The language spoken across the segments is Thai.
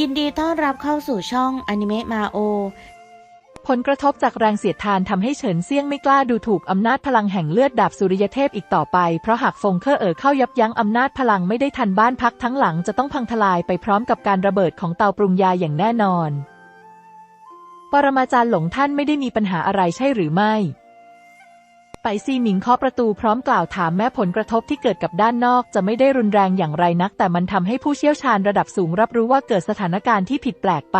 ยินดีต้อนรับเข้าสู่ช่องอนิเมะมาโอ ผลกระทบจากแรงเสียดทานทำให้เฉินเซี่ยงไม่กล้าดูถูกอำนาจพลังแห่งเลือดดาบสุริยเทพอีกต่อไป เพราะหากฟงเคอเอ๋อเข้ายับยั้งอำนาจพลังไม่ได้ทันบ้านพักทั้งหลังจะต้องพังทลายไปพร้อมกับการระเบิดของเตาปรุงยาอย่างแน่นอน ปรมาจารย์หลงท่านไม่ได้มีปัญหาอะไรใช่หรือไม่ ไปซีหมิงเคาะประตูพร้อมกล่าวถามแม้ผลกระทบที่เกิดกับด้านนอกจะไม่ได้รุนแรงอย่างไรนัก แต่มันทำให้ผู้เชี่ยวชาญระดับสูงรับรู้ว่าเกิดสถานการณ์ที่ผิดแปลกไป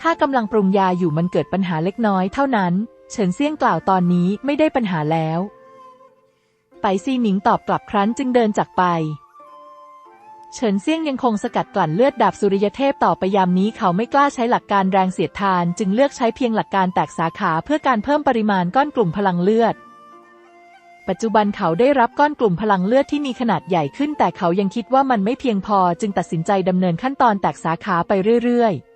ข้ากำลังปรุงยาอยู่มันเกิดปัญหาเล็กน้อยเท่านั้น เฉินเซี่ยงกล่าวตอนนี้ไม่ได้ปัญหาแล้ว ไปซีหมิงตอบกลับครั้นจึงเดินจากไป เฉินเซี่ยงยังคงสกัดกลั่นเลือดดาบสุริยเทพต่อไปยามนี้เขาไม่กล้าใช้หลักการแรงเสียดทาน จึงเลือกใช้เพียงหลักการแตกสาขาเพื่อการเพิ่มปริมาณก้อนกลุ่มพลังเลือด ปัจจุบันเขาได้รับก้อนกลุ่มพลังเลือดที่มีขนาดใหญ่ขึ้น แต่เขายังคิดว่ามันไม่เพียงพอจึงตัดสินใจดำเนินขั้นตอนแตกสาขาไปเรื่อยๆ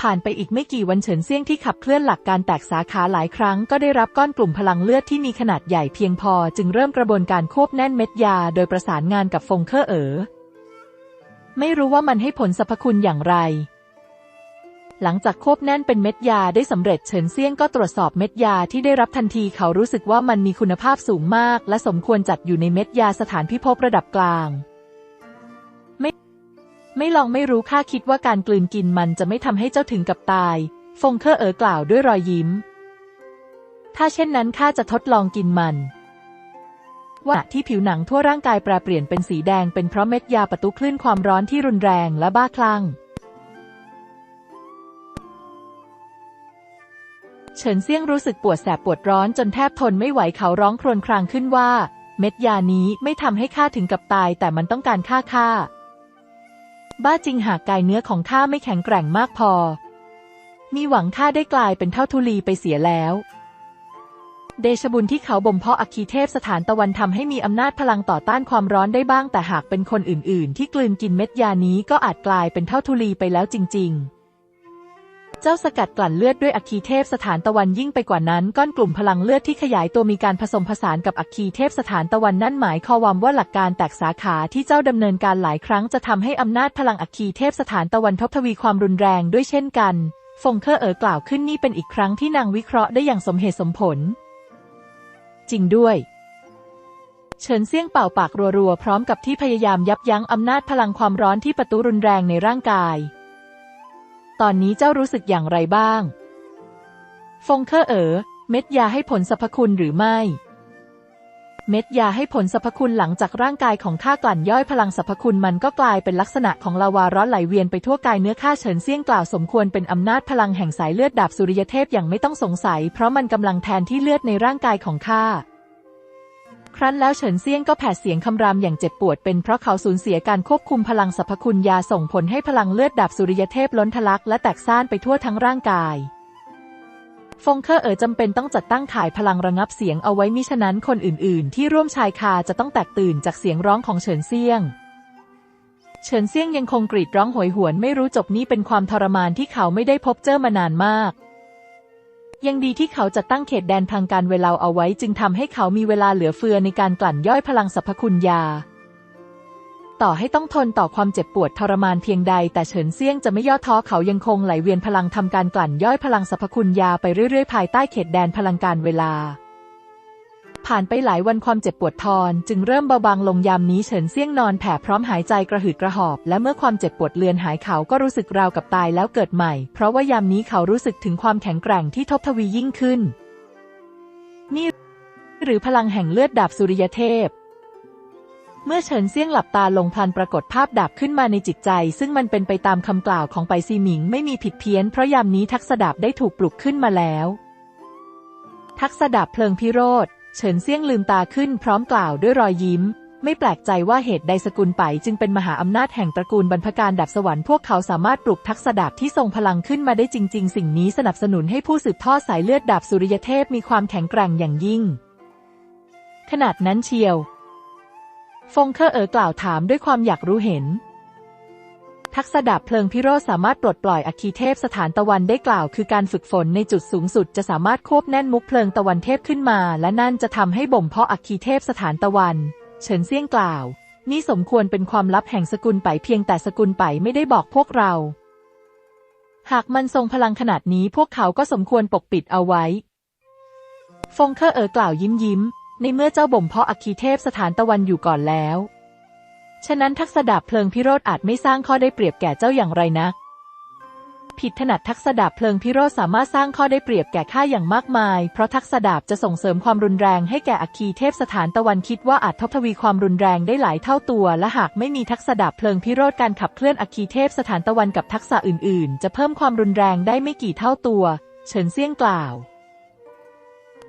ผ่านไปอีกไม่กี่วันเฉินเซี่ยงที่ขับเคลื่อนหลักการแตกสาขาหลายครั้งก็ได้รับก้อนกลุ่มพลังเลือดที่มีขนาดใหญ่เพียงพอจึงเริ่มกระบวนการควบแน่นเม็ดยา โดยประสานงานกับฟงเคอเอ๋อไม่รู้ว่ามันให้ผลสรรพคุณอย่างไร หลังจากควบแน่นเป็นเม็ดยาได้สำเร็จเฉินเซี่ยงก็ตรวจสอบเม็ดยาที่ได้รับทันทีเขารู้สึกว่ามันมีคุณภาพสูงมาก และสมควรจัดอยู่ในเม็ดยาสถานพิภพระดับกลาง ไม่ลองไม่รู้ข้าคิดว่าการกลืนกินมันจะไม่ทำให้เจ้าถึงกับตาย ฟงเคอเอ๋อกล่าวด้วยรอยยิ้ม ถ้าเช่นนั้นข้าจะทดลองกินมันว่าที่ผิวหนังทั่วร่างกายแปรเปลี่ยนเป็นสีแดงเป็นเพราะเม็ดยาประตูคลื่นความร้อนที่รุนแรงและบ้าคลั่ง เฉินเซี่ยงรู้สึกปวดแสบปวดร้อนจนแทบทนไม่ไหวเขาร้องครวญครางขึ้นว่า เม็ดยานี้ไม่ทำให้ข้าถึงกับตายแต่มันต้องการฆ่าข้า บ้าจริงหากกายเนื้อของข้าไม่แข็งแกร่งมากพอ มีหวังข้าได้กลายเป็นเท่าทุลีไปเสียแล้ว เดชบุญที่เขาบ่มเพาะอัคคีเทพสถานตะวันทำให้มีอำนาจพลังต่อต้านความร้อนได้บ้างแต่หากเป็นคนอื่น ๆ ที่กลืนกินเม็ดยานี้ก็อาจกลายเป็นเท่าทุลีไปแล้วจริง ๆ เจ้าสกัดกลั่นเลือดด้วยอัคคีเทพสถานตะวันยิ่งไปกว่านั้น ก้อนกลุ่มพลังเลือดที่ขยายตัวมีการผสมผสานกับอัคคีเทพสถานตะวันนั่นหมายความว่าหลักการแตกสาขาที่เจ้าดำเนินการหลายครั้งจะทำให้อำนาจพลังอัคคีเทพสถานตะวันทบทวีความรุนแรงด้วยเช่นกันฟงเคอร์เอ๋อกล่าวขึ้นนี่เป็นอีกครั้งที่นางวิเคราะห์ได้อย่างสมเหตุสมผล จริงด้วย เฉินเซี่ยงเป่าปากรัวๆพร้อมกับที่พยายามยับยั้งอำนาจพลังความร้อนที่ประตูรุนแรงในร่างกาย ตอนนี้เจ้ารู้สึกอย่างไรบ้าง ฟงเคอร์เอ๋อเม็ดยาให้ผลสรรพคุณหรือไม่ เม็ดยาให้ผลสรรพคุณหลังจากร่างกายของข้ากลั่นย่อยพลังสรรพคุณมันก็กลายเป็นลักษณะของลาวาร้อนไหลเวียนไปทั่วกายเนื้อข้าเฉินเซี่ยงกล่าวสมควรเป็นอำนาจพลังแห่งสายเลือดดาบสุริยเทพอย่างไม่ต้องสงสัย เพราะมันกำลังแทนที่เลือดในร่างกายของข้า ครั้นแล้วเฉินเซียงก็แผดเสียงคำรามอย่างเจ็บปวดเป็นเพราะเขาสูญเสียการควบคุมพลังสรรพคุณยาส่งผลให้พลังเลือดดาบสุริยเทพล้นทะลักและแตกซ่านไปทั่วทั้งร่างกายฟงเคอร์เอ๋อจำเป็นต้องจัดตั้งข่ายพลังระงับเสียงเอาไว้มิฉะนั้นคนอื่น ๆ ที่ร่วมชายคาจะต้องแตกตื่นจากเสียงร้องของเฉินเซียง เฉินเซียงยังคงกรีดร้องโหยหวนไม่รู้จบนี่เป็นความทรมานที่เขาไม่ได้พบเจอมานานมาก ยังดีที่เขาจัดตั้งเขตแดนทางการเวลาเอาไว้ จึงทำให้เขามีเวลาเหลือเฟือในการกลั่นย่อยพลังสรรพคุณยา ต่อให้ต้องทนต่อความเจ็บปวดทรมานเพียงใด แต่เฉินเซี่ยงจะไม่ย่อท้อเขายังคงไหลเวียนพลังทำการกลั่นย่อยพลังสรรพคุณยาไปเรื่อยๆ ภายใต้เขตแดนพลังการเวลา ผ่านไปหลายวันความเจ็บปวดทอน จึงเริ่มเบาบางลงยามนี้เฉินเซี่ยงนอนแผ่พร้อมหายใจกระหืดกระหอบ และเมื่อความเจ็บปวดเลือนหายเขาก็รู้สึกราวกับตายแล้วเกิดใหม่ เพราะว่ายามนี้เขารู้สึกถึงความแข็งแกร่งที่ทบทวียิ่งขึ้น นี่ หรือพลังแห่งเลือดดาบสุริยเทพ เมื่อเฉินเซี่ยงหลับตาลงพลันปรากฏภาพดาบขึ้นมาในจิตใจ ซึ่งมันเป็นไปตามคำกล่าวของไปซีหมิงไม่มีผิดเพี้ยนเพราะยามนี้ทักษดาบได้ถูกปลุกขึ้นมาแล้ว ทักษดาบเพลิงพิโรธ เฉินเซี่ยงลืมตาขึ้นพร้อมกล่าวด้วยรอยยิ้ม ไม่แปลกใจว่าเหตุใดสกุลไปจึงเป็นมหาอำนาจแห่งตระกูลบรรพการดาบสวรรค์พวกเขาสามารถปลุกทักษะดาบที่ทรงพลังขึ้นมาได้จริง ๆ สิ่งนี้สนับสนุนให้ผู้สืบทอดสายเลือดดาบสุริยเทพมีความแข็งแกร่งอย่างยิ่ง ขนาดนั้นเชียว ฟงเคอเอ๋อกล่าวถามด้วยความอยากรู้เห็น ทักษะดาบเพลิงพิโรธสามารถปลดปล่อยอัคคีเทพสถานตะวันได้กล่าว คือการฝึกฝนในจุดสูงสุดจะสามารถควบแน่นมุกเพลิงตะวันเทพขึ้นมา และนั่นจะทำให้บ่มเพาะอัคคีเทพสถานตะวัน เฉินเซี่ยงกล่าว นี่สมควรเป็นความลับแห่งสกุลไปเพียงแต่สกุลไปไม่ได้บอกพวกเรา หากมันทรงพลังขนาดนี้พวกเขาก็สมควรปกปิดเอาไว้ ฟงเคอร์เอ๋อกล่าวยิ้มยิ้มในเมื่อเจ้าบ่มเพาะอัคคีเทพสถานตะวันอยู่ก่อนแล้ว ฉะนั้นทักษดาบเพลิงพิโรธอาจไม่สร้างข้อได้เปรียบแก่เจ้าอย่างไรนะ ผิดถนัดทักษดาบเพลิงพิโรธสามารถสร้างข้อได้เปรียบแก่ข้าอย่างมากมาย เพราะทักษดาบจะส่งเสริมความรุนแรงให้แก่อัคคีเทพสถานตะวันคิดว่าอาจทบทวีความรุนแรงได้หลายเท่าตัว และหากไม่มีทักษดาบเพลิงพิโรธการขับเคลื่อนอัคคีเทพสถานตะวันกับทักษะอื่น ๆ จะเพิ่มความรุนแรงได้ไม่กี่เท่าตัว เฉินเซี่ยงกล่าว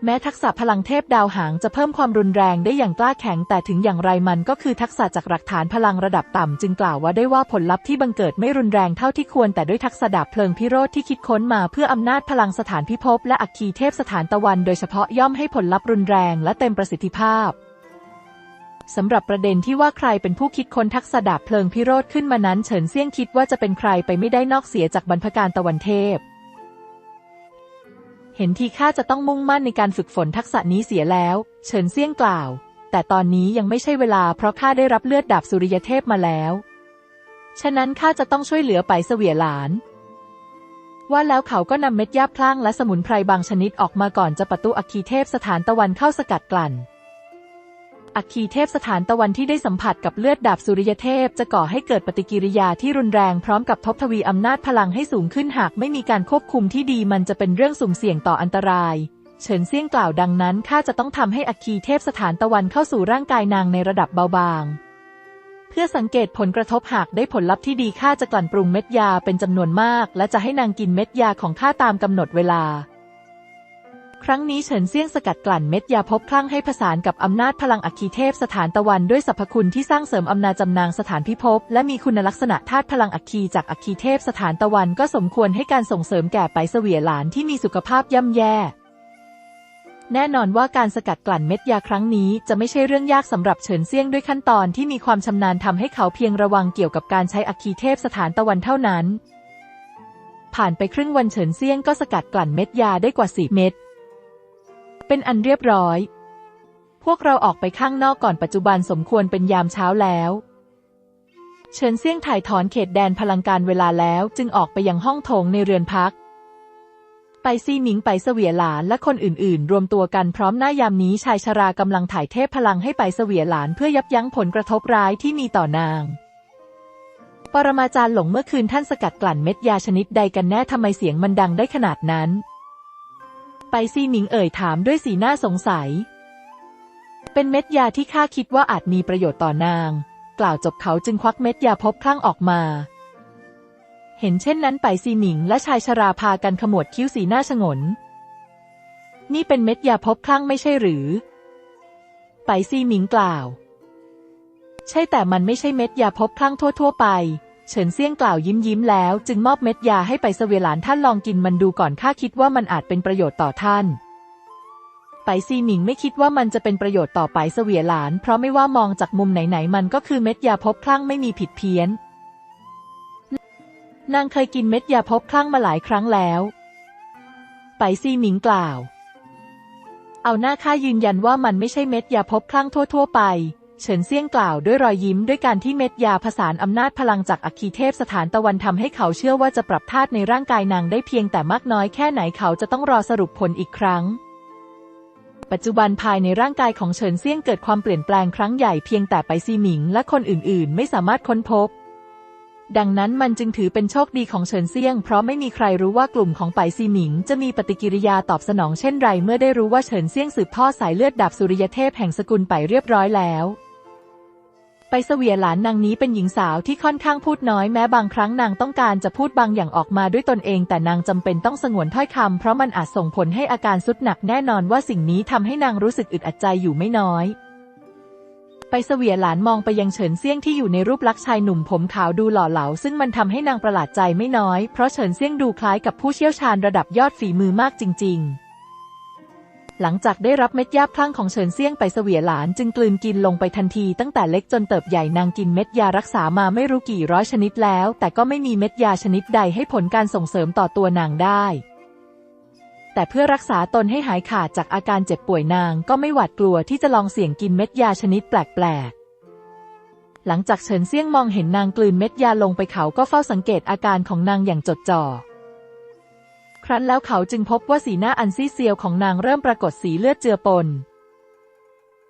แม้ทักษะพลังเทพดาวหางจะเพิ่มความรุนแรงได้อย่างกล้าแข็ง แต่ถึงอย่างไรมันก็คือทักษะจากหลักฐานพลังระดับต่ำ จึงกล่าวว่าได้ว่าผลลัพธ์ที่บังเกิดไม่รุนแรงเท่าที่ควร แต่ด้วยทักษะดาบเพลิงพิโรธที่คิดค้นมาเพื่ออำนาจพลังสถานพิภพและอัคคีเทพสถานตะวัน โดยเฉพาะย่อมให้ผลลัพธ์รุนแรงและเต็มประสิทธิภาพสำหรับประเด็นที่ว่าใครเป็นผู้คิดค้นทักษะดาบเพลิงพิโรธขึ้นมานั้น เฉินเซี่ยงคิดว่าจะเป็นใครไปไม่ได้นอกเสียจากบรรพการตะวันเทพ เห็นทีข้าจะต้องมุ่งมั่นในการฝึกฝนทักษะนี้เสียแล้ว เฉินเซี่ยงกล่าว แต่ตอนนี้ยังไม่ใช่เวลาเพราะข้าได้รับเลือดดาบสุริยเทพมาแล้ว ฉะนั้นข้าจะต้องช่วยเหลือไปเสวียหลาน ว่าแล้วเขาก็นำเม็ดหญ้าพลั่งและสมุนไพรบางชนิดออกมาก่อนจะประตูอัคคีเทพสถานตะวันเข้าสกัดกลั่น อัคคีเทพสถานตะวันที่ได้สัมผัสกับเลือดดาบสุริยเทพ จะก่อให้เกิดปฏิกิริยาที่รุนแรงพร้อมกับทบทวีอำนาจพลังให้สูงขึ้นหากไม่มีการควบคุมที่ดีมันจะเป็นเรื่องสุ่มเสี่ยงต่ออันตราย เฉินเซี่ยงกล่าวดังนั้นข้าจะต้องทำให้อัคคีเทพสถานตะวันเข้าสู่ร่างกายนางในระดับเบาบาง เพื่อสังเกตผลกระทบหากได้ผลลัพธ์ที่ดีข้าจะกลั่นปรุงเม็ดยาเป็นจำนวนมาก และจะให้นางกินเม็ดยาของข้าตามกำหนดเวลา ครั้งนี้เฉินเซี่ยงสกัดกลั่นเม็ดยาพบคลั่งให้ผสานกับอำนาจพลังอัคคีเทพสถานตะวันด้วยสรรพคุณที่สร้างเสริมอำนาจจำนางสถานพิภพและมีคุณลักษณะธาตุพลังอัคคีจากอัคคีเทพสถานตะวันก็สมควรให้การส่งเสริมแก่ไปเสวียหลานที่มีสุขภาพย่ำแย่แน่นอนว่าการสกัดกลั่นเม็ดยาครั้งนี้จะไม่ใช่เรื่องยากสำหรับเฉินเซี่ยงด้วยขั้นตอนที่มีความชำนาญทำให้เขาเพียงระวังเกี่ยวกับการใช้อัคคีเทพสถานตะวันเท่านั้น ผ่านไปครึ่งวันเฉินเซี่ยงก็สกัดกลั่นเม็ดยาได้กว่าสิเม็ด เป็นอันเรียบร้อย พวกเราออกไปข้างนอกก่อนปัจจุบันสมควรเป็นยามเช้าแล้ว เฉินเซี่ยงถ่ายถอนเขตแดนพลังการเวลาแล้วจึงออกไปยังห้องโถงในเรือนพัก ไปซีหมิงไปเสวียหลานและคนอื่นๆ รวมตัวกันพร้อมหน้ายามนี้ชายชรากำลังถ่ายเทพพลังให้ไปเสวียหลานเพื่อยับยั้งผลกระทบร้ายที่มีต่อนางปรมาจารย์หลงเมื่อคืนท่านสกัดกลั่นเม็ดยาชนิดใดกันแน่ทำไมเสียงมันดังได้ขนาดนั้น ไปซีหมิงเอ่ยถามด้วยสีหน้าสงสัย เป็นเม็ดยาที่ข้าคิดว่าอาจมีประโยชน์ต่อนาง กล่าวจบเขาจึงควักเม็ดยาพบคลั่งออกมา เห็นเช่นนั้นไปซีหมิงและชายชราพากันขมวดคิ้วสีหน้าชงน นี่เป็นเม็ดยาพบคลั่งไม่ใช่หรือ ไปซีหมิงกล่าว ใช่แต่มันไม่ใช่เม็ดยาพบคลั่งทั่ว ๆ ไป เฉินเซี่ยงกล่าวยิ้มยิ้มแล้ว จึงมอบเม็ดยาให้ไปเสวียหลานท่านลองกินมันดูก่อนข้าคิดว่ามันอาจเป็นประโยชน์ต่อท่านไปซีหมิงไม่คิดว่ามันจะเป็นประโยชน์ต่อไปเสวียหลาน เพราะไม่ว่ามองจากมุมไหนๆมันก็คือเม็ดยาพบคลั่งไม่มีผิดเพี้ยน นางเคยกินเม็ดยาพบคลั่งมาหลายครั้งแล้ว ไปซีหมิงกล่าว เอาหน้าข้ายืนยันว่ามันไม่ใช่เม็ดยาพบคลั่งทั่ว ๆ ไป เฉินเซี่ยงกล่าวด้วยรอยยิ้มด้วยการที่เม็ดยาผสานอำนาจพลังจากอัคคีเทพสถานตะวันทำให้เขาเชื่อว่าจะปรับธาตุในร่างกายนางได้เพียงแต่มากน้อยแค่ไหนเขาจะต้องรอสรุปผลอีกครั้ง ปัจจุบันภายในร่างกายของเฉินเซี่ยงเกิดความเปลี่ยนแปลงครั้งใหญ่เพียงแต่ไปซีหมิงและคนอื่นๆ ไม่สามารถค้นพบดังนั้นมันจึงถือเป็นโชคดีของเฉินเซี่ยง เพราะไม่มีใครรู้ว่ากลุ่มของไปซีหมิง จะมีปฏิกิริยาตอบสนองเช่นไร เมื่อได้รู้ว่าเฉินเซี่ยงสืบทอดสายเลือดดาบสุริยเทพแห่งสกุลไปเรียบร้อยแล้ว ไปเสวียหลานนางนี้เป็นหญิงสาวที่ค่อนข้างพูดน้อยแม้บางครั้งนางต้องการจะพูดบางอย่างออกมาด้วยตนเอง แต่นางจำเป็นต้องสงวนถ้อยคำเพราะมันอาจส่งผลให้อาการสุดหนักแน่นอนว่าสิ่งนี้ทำให้นางรู้สึกอึดอัดใจอยู่ไม่น้อย ไปเสวียหลานมองไปยังเฉินเซี่ยงที่อยู่ในรูปลักษณ์ชายหนุ่มผมขาวดูหล่อเหลาซึ่งมันทำให้นางประหลาดใจไม่น้อย เพราะเฉินเซี่ยงดูคล้ายกับผู้เชี่ยวชาญระดับยอดฝีมือมากจริง ๆ หลังจากได้รับเม็ดยาพลั่งของเฉินเซี่ยงไปเสวียหลานจึงกลืนกินลงไปทันทีตั้งแต่เล็กจนเติบใหญ่นางกินเม็ดยารักษามาไม่รู้กี่ร้อยชนิดแล้ว แต่ก็ไม่มีเม็ดยาชนิดใดให้ผลการส่งเสริมต่อตัวนางได้แต่เพื่อรักษาตนให้หายขาดจากอาการเจ็บป่วยนางก็ไม่หวาดกลัวที่จะลองเสี่ยงกินเม็ดยาชนิดแปลกๆ หลังจากเฉินเซี่ยงมองเห็นนางกลืนเม็ดยาลงไปเขาก็เฝ้าสังเกตอาการของนางอย่างจดจ่อ ครั้นแล้วเขาจึงพบว่าสีหน้าอันซีเซียวของนางเริ่มปรากฏสีเลือดเจือปน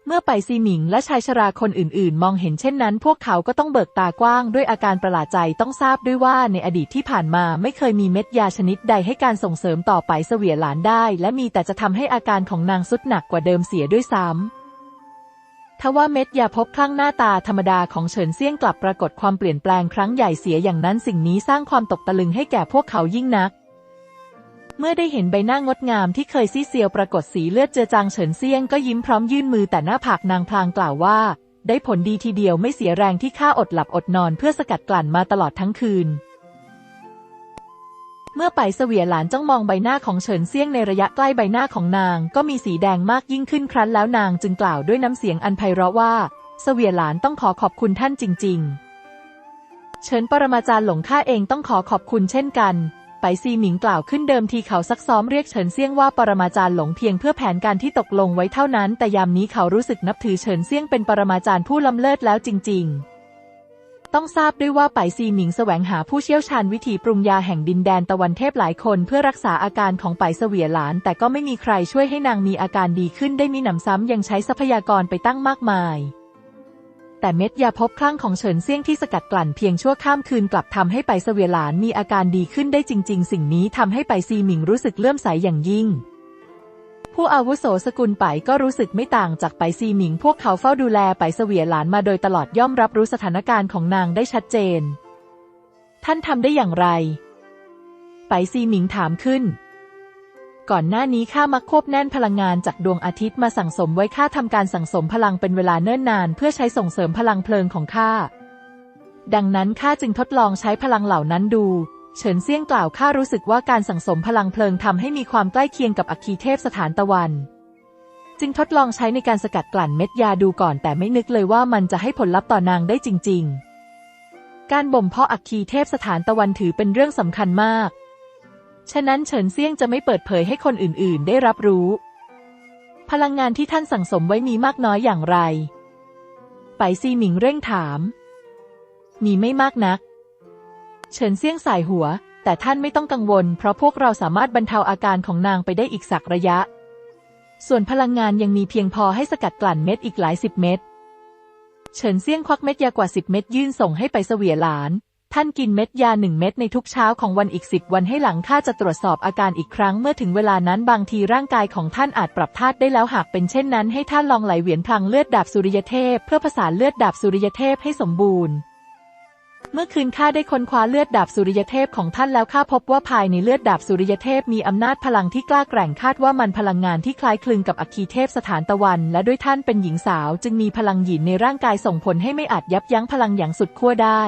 เมื่อไปซีหมิงและชายชราคนอื่นๆ มองเห็นเช่นนั้น พวกเขาก็ต้องเบิกตากว้างด้วยอาการประหลาดใจต้องทราบด้วยว่าในอดีตที่ผ่านมาไม่เคยมีเม็ดยาชนิดใดให้การส่งเสริมต่อไปเสวียหลานได้ และมีแต่จะทำให้อาการของนางสุดหนักกว่าเดิมเสียด้วยซ้ำทว่าเม็ดยาพบคลั่งหน้าตาธรรมดาของเฉินเซี่ยงกลับปรากฏความเปลี่ยนแปลงครั้งใหญ่เสียอย่างนั้นสิ่งนี้สร้างความตกตะลึงให้แก่พวกเขายิ่งนัก เมื่อได้เห็นใบหน้างดงามที่เคยซีเซียวปรากฏสีเลือดเจือจางเฉินเซียงก็ยิ้มพร้อมยื่นมือแต่หน้าผากนางพลางกล่าวว่า ได้ผลดีทีเดียวไม่เสียแรงที่ข้าอดหลับอดนอนเพื่อสกัดกลั่นมาตลอดทั้งคืน เมื่อไปเสวียหลานจ้องมองใบหน้าของเฉินเซียงในระยะใกล้ใบหน้าของนาง ก็มีสีแดงมากยิ่งขึ้นครั้นแล้วนางจึงกล่าวด้วยน้ำเสียงอันไพเราะว่า เสวียหลานต้องขอขอบคุณท่านจริง ๆ เฉินปรมาจารย์หลงข้าเองต้องขอขอบคุณเช่นกัน ไปซีหมิงกล่าวขึ้นเดิมทีเขาซักซ้อมเรียกเฉินเซี่ยงว่าปรมาจารย์หลงเพียงเพื่อแผนการที่ตกลงไว้เท่านั้น แต่ยามนี้เขารู้สึกนับถือเฉินเซี่ยงเป็นปรมาจารย์ผู้ล้ำเลิศแล้วจริง ๆ ต้องทราบด้วยว่าไปซีหมิงแสวงหาผู้เชี่ยวชาญวิธีปรุงยาแห่งดินแดนตะวันเทพหลายคนเพื่อรักษาอาการของไปเสวียหลาน แต่ก็ไม่มีใครช่วยให้นางมีอาการดีขึ้นได้มีหนำซ้ำยังใช้ทรัพยากรไปตั้งมากมาย แต่เม็ดยาพบคลั่งของเฉินเซี่ยงที่สกัดกลั่นเพียงชั่วข้ามคืนกลับทำให้ไปเสวียหลานมีอาการดีขึ้นได้จริง ๆ สิ่งนี้ทำให้ไปซีหมิงรู้สึกเลื่อมใสอย่างยิ่ง ผู้อาวุโสสกุลไปก็รู้สึกไม่ต่างจากไปซีหมิง พวกเขาเฝ้าดูแลไปเสวียหลานมาโดยตลอดย่อมรับรู้สถานการณ์ของนางได้ชัดเจน ท่านทำได้อย่างไร ไปซีหมิงถามขึ้น ก่อนหน้านี้ข้ามักควบแน่นพลังงานจากดวงอาทิตย์มาสั่งสมไว้ข้าทำการสั่งสมพลังเป็นเวลาเนิ่นนานเพื่อใช้ส่งเสริมพลังเพลิงของข้า ดังนั้นข้าจึงทดลองใช้พลังเหล่านั้นดู เฉินเซี่ยงกล่าวข้ารู้สึกว่าการสั่งสมพลังเพลิงทำให้มีความใกล้เคียงกับอัคคีเทพสถานตะวัน จึงทดลองใช้ในการสกัดกลั่นเม็ดยาดูก่อนแต่ไม่นึกเลยว่ามันจะให้ผลลัพธ์ต่อนางได้จริง ๆ การบ่มเพาะอัคคีเทพสถานตะวันถือเป็นเรื่องสำคัญมาก ฉะนั้นเฉินเซี่ยงจะไม่เปิดเผยให้คนอื่นๆ ได้รับรู้ พลังงานที่ท่านสั่งสมไว้มีมากน้อยอย่างไร ไปซีหมิงเร่งถาม มีไม่มากนัก เฉินเซี่ยงสายหัว แต่ท่านไม่ต้องกังวล เพราะพวกเราสามารถบรรเทาอาการของนางไปได้อีกสักระยะ ส่วนพลังงานยังมีเพียงพอให้สกัดกลั่นเม็ดอีกหลายสิบเม็ดเฉินเซี่ยงควักเม็ดยากว่าสิบเม็ดยื่นส่งให้ไปเสวียหลาน ท่านกินเม็ดยาหนึ่งเม็ดในทุกเช้าของวันอีกสิบวันให้หลังข้าจะตรวจสอบอาการอีกครั้งเมื่อถึงเวลานั้นบางทีร่างกายของท่านอาจปรับธาตุได้แล้วหากเป็นเช่นนั้นให้ท่านลองไหลเวียนพลังเลือดดาบสุริยเทพ เพื่อผสานเลือดดาบสุริยเทพให้สมบูรณ์เมื่อคืนข้าได้ค้นคว้าเลือดดาบสุริยเทพของท่านแล้วข้าพบว่าภายในเลือดดาบสุริยเทพมีอำนาจพลังที่กล้าแกร่งคาดว่ามันพลังงานที่คล้ายคลึงกับอัคคีเทพสถานตะวัน และด้วยท่านเป็นหญิงสาว จึงมีพลังหยินในร่างกายส่งผลให้ไม่อาจยับยั้งพลังอย่างสุดขั้วได้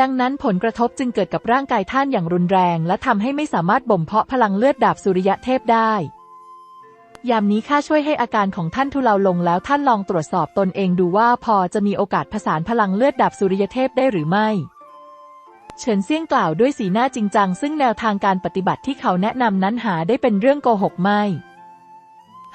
ดังนั้นผลกระทบจึงเกิดกับร่างกายท่านอย่างรุนแรง และทำให้ไม่สามารถบ่มเพาะพลังเลือดดาบสุริยเทพได้ ยามนี้ข้าช่วยให้อาการของท่านทุเลาลงแล้วท่านลองตรวจสอบตนเองดูว่าพอจะมีโอกาสผสานพลังเลือดดาบสุริยเทพได้หรือไม่เฉินเซี่ยงกล่าวด้วยสีหน้าจริงจังซึ่งแนวทางการปฏิบัติที่เขาแนะนำนั้นหาได้เป็นเรื่องโกหกไม่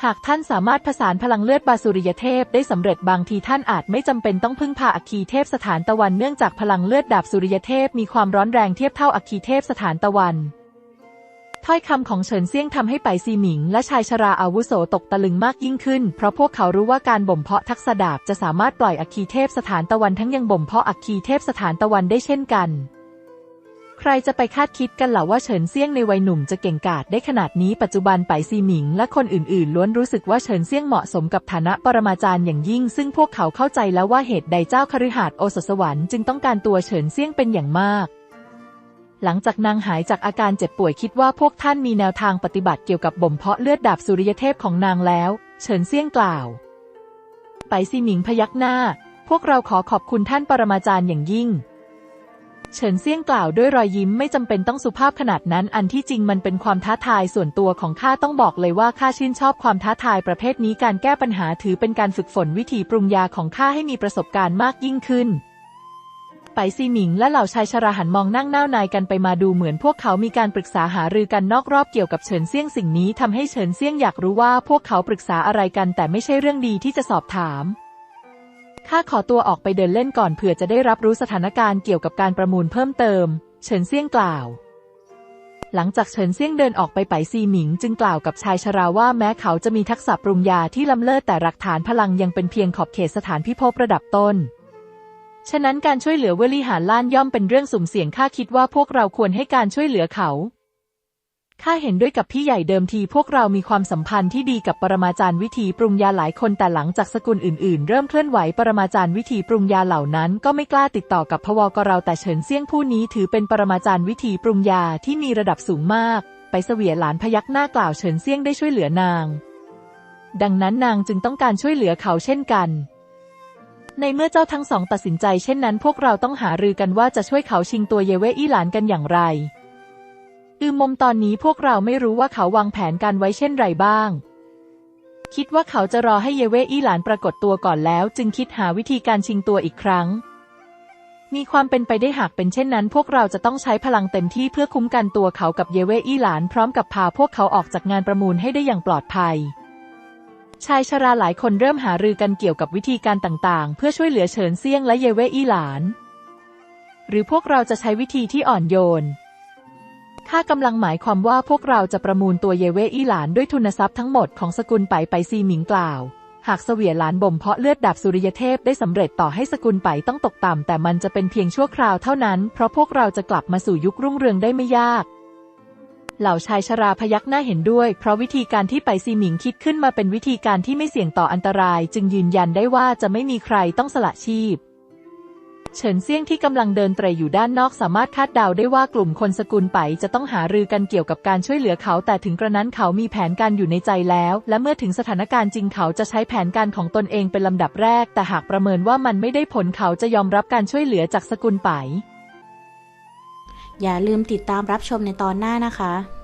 หากท่านสามารถผสานพลังเลือดบาสุริยเทพได้สำเร็จบางทีท่านอาจไม่จำเป็นต้องพึ่งพาอัคคีเทพสถานตะวันเนื่องจากพลังเลือดดาบสุริยเทพมีความร้อนแรงเทียบเท่าอัคคีเทพสถานตะวัน ถ้อยคำของเฉินเซี่ยงทำให้ไปซีหมิง และชายชราอาวุโสตกตะลึงมากยิ่งขึ้น เพราะพวกเขารู้ว่าการบ่มเพาะทักษะดาบจะสามารถปล่อยอัคคีเทพสถานตะวันทั้งยังบ่มเพาะอัคคีเทพสถานตะวันได้เช่นกัน ใครจะไปคาดคิดกันเหล่าว่าเฉินเซี่ยงในวัยหนุ่มจะเก่งกาจได้ขนาดนี้ปัจจุบันไปซีหมิงและคนอื่นๆ ล้วนรู้สึกว่าเฉินเซี่ยงเหมาะสมกับฐานะปรมาจารย์อย่างยิ่ง ซึ่งพวกเขาเข้าใจแล้วว่าเหตุใดเจ้าคฤหาสน์โอสถสวรรค์จึงต้องการตัวเฉินเซี่ยงเป็นอย่างมาก หลังจากนางหายจากอาการเจ็บป่วยคิดว่าพวกท่านมีแนวทางปฏิบัติเกี่ยวกับบ่มเพาะเลือดดาบสุริยเทพของนางแล้ว เฉินเซี่ยงกล่าว ไปซีหมิงพยักหน้า พวกเราขอขอบคุณท่านปรมาจารย์อย่างยิ่ง เฉินเซี่ยงกล่าวด้วยรอยยิ้มไม่จำเป็นต้องสุภาพขนาดนั้น อันที่จริงมันเป็นความท้าทายส่วนตัวของข้าต้องบอกเลยว่าข้าชื่นชอบความท้าทายประเภทนี้การแก้ปัญหาถือเป็นการฝึกฝนวิธีปรุงยาของข้าให้มีประสบการณ์มากยิ่งขึ้นไปซีหมิงและเหล่าชายชราหันมองนั่งเน่านายกันไปมาดูเหมือนพวกเขามีการปรึกษาหารือกันนอกรอบเกี่ยวกับเฉินเซี่ยงสิ่งนี้ทำให้เฉินเซี่ยงอยากรู้ว่าพวกเขาปรึกษาอะไรกันแต่ไม่ใช่เรื่องดีที่จะสอบถาม ข้าขอตัวออกไปเดินเล่นก่อนเผื่อจะได้รับรู้สถานการณ์เกี่ยวกับการประมูลเพิ่มเติม เฉินเซี่ยงกล่าว หลังจากเฉินเซี่ยงเดินออกไปไปซีหมิง จึงกล่าวกับชายชราว่าแม้เขาจะมีทักษะปรุงยาที่ล้ำเลิศแต่หลักฐานพลังยังเป็นเพียงขอบเขตสถานพิภพระดับต้น ฉะนั้นการช่วยเหลือเวลิหารล้านย่อมเป็นเรื่องสุ่มเสี่ยงข้าคิดว่าพวกเราควรให้การช่วยเหลือเขา ข้าเห็นด้วยกับพี่ใหญ่เดิมทีพวกเรามีความสัมพันธ์ที่ดีกับปรมาจารย์วิธีปรุงยาหลายคนแต่หลังจากสกุลอื่นๆ เริ่มเคลื่อนไหวปรมาจารย์วิธีปรุงยาเหล่านั้น ก็ไม่กล้าติดต่อกับพวกเราแต่เฉินเซี่ยงผู้นี้ถือเป็นปรมาจารย์วิธีปรุงยาที่มีระดับสูงมาก ไปเสวียหลานพยักหน้ากล่าวเฉินเซี่ยงได้ช่วยเหลือนาง ดังนั้นนางจึงต้องการช่วยเหลือเขาเช่นกัน ในเมื่อเจ้าทั้งสองตัดสินใจเช่นนั้น พวกเราต้องหารือกันว่าจะช่วยเขาชิงตัวเยเวอี้หลานกันอย่างไร อืมมมตอนนี้พวกเราไม่รู้ว่าเขาวางแผนการไว้เช่นไรบ้าง คิดว่าเขาจะรอให้เยเวอี้หลานปรากฏตัวก่อนแล้ว จึงคิดหาวิธีการชิงตัวอีกครั้ง มีความเป็นไปได้หากเป็นเช่นนั้น พวกเราจะต้องใช้พลังเต็มที่เพื่อคุ้มกันตัวเขากับเยเวอี้หลาน พร้อมกับพาพวกเขาออกจากงานประมูลให้ได้อย่างปลอดภัย ชายชราหลายคนเริ่มหารือกันเกี่ยวกับวิธีการต่างๆ เพื่อช่วยเหลือเฉินเซียงและเยเวอี้หลาน หรือพวกเราจะใช้วิธีที่อ่อนโยน ข้ากำลังหมายความว่าพวกเราจะประมูลตัวเยเวอีหลานด้วยทุนทรัพย์ทั้งหมดของสกุลไปไปซีหมิงกล่าว หากเสวียหลานบ่มเพาะเลือดดาบสุริยเทพได้สำเร็จต่อให้สกุลไปต้องตกต่ำแต่มันจะเป็นเพียงชั่วคราวเท่านั้น เพราะพวกเราจะกลับมาสู่ยุครุ่งเรืองได้ไม่ยาก เหล่าชายชราพยักหน้าเห็นด้วย เพราะวิธีการที่ไปซีหมิงคิดขึ้นมาเป็นวิธีการที่ไม่เสี่ยงต่ออันตราย จึงยืนยันได้ว่าจะไม่มีใครต้องสละชีพ เฉินเซี่ยงที่กำลังเดินเตรอยู่ด้านนอกสามารถคาดเดาได้ว่ากลุ่มคนสกุลไปจะต้องหารือกันเกี่ยวกับการช่วยเหลือเขา แต่ถึงกระนั้นเขามีแผนการอยู่ในใจแล้ว และเมื่อถึงสถานการณ์จริงเขาจะใช้แผนการของตนเองเป็นลำดับแรก แต่หากประเมินว่ามันไม่ได้ผลเขาจะยอมรับการช่วยเหลือจากสกุลไป อย่าลืมติดตามรับชมในตอนหน้านะคะ